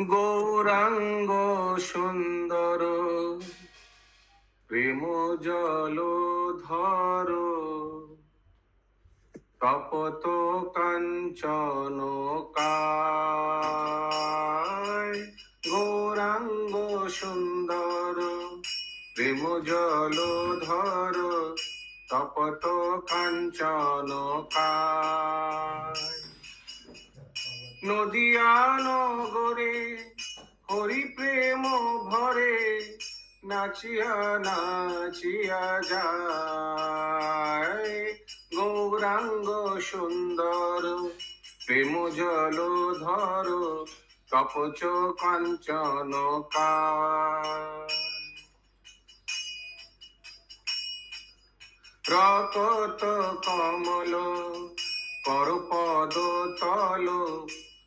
গৌরাঙ্গ সুন্দর। প্রেম জল ধর। তপত কাঞ্চন গৌরাঙ্গ সুন্দর। প্রেম জল ধর। তপত কাঞ্চন কায়। নদিয়া নগরে হরি প্রেম ভরে, নাচিয়া নাচিয়া যায়। গৌরাঙ্গ সুন্দর, প্রেম জল ধর কপচ কাঞ্চন রকত কমল, করপদ তল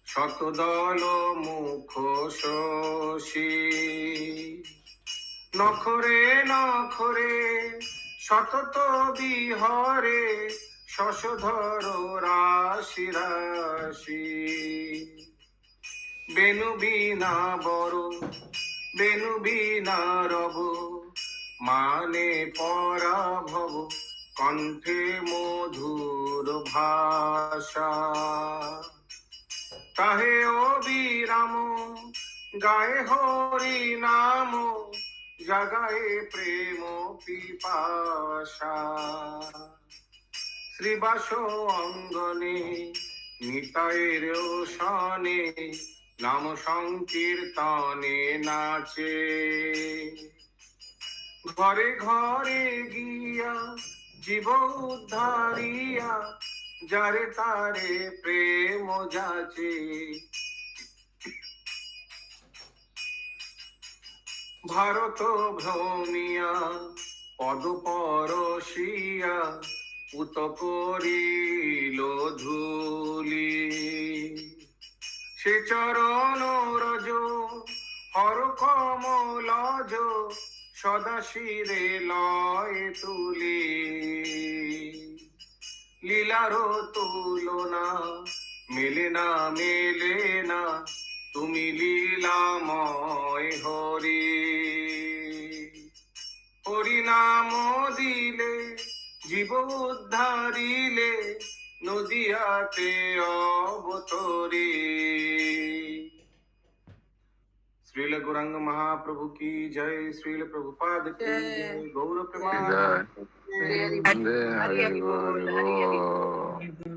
শতদল মুখ শশী নখরে নখরে শতত বিহরে শশধর রাশি রাশি। বেনু বিনা বড়, বেনু বিনা রব মানে পরাভব কণ্ঠে মধুর ভাষা। তাহে অবিরাম, গায়ে হরি নাম, জাগায়ে প্রেম পিপাসা। শ্রীবাস অঙ্গনে নিতায়ের সনে, নাম সংকীর্তনে নাচে। ঘরে ঘরে গিয়া জীব উদ্ধারিয়া যারে তারে প্রেম যাচে। ভারত ভ্রমিয়া, পদ পরশিয়া পুত করিল ধুলি। সে চরণ রজ, হর কমলজ সদা শিরে লয় তুলি। লীলার তুলনা মেলে না মেলে না তুমি লীলাময় হরি হরি নাম দিলে জীব উদ্ধারিলে নদিয়াতে অবতরী श्रील गौरंग महाप्रभु की जय श्रील प्रभुपाद की जय। जय गौर जय। प्रेमा Hare Hare Hare Hare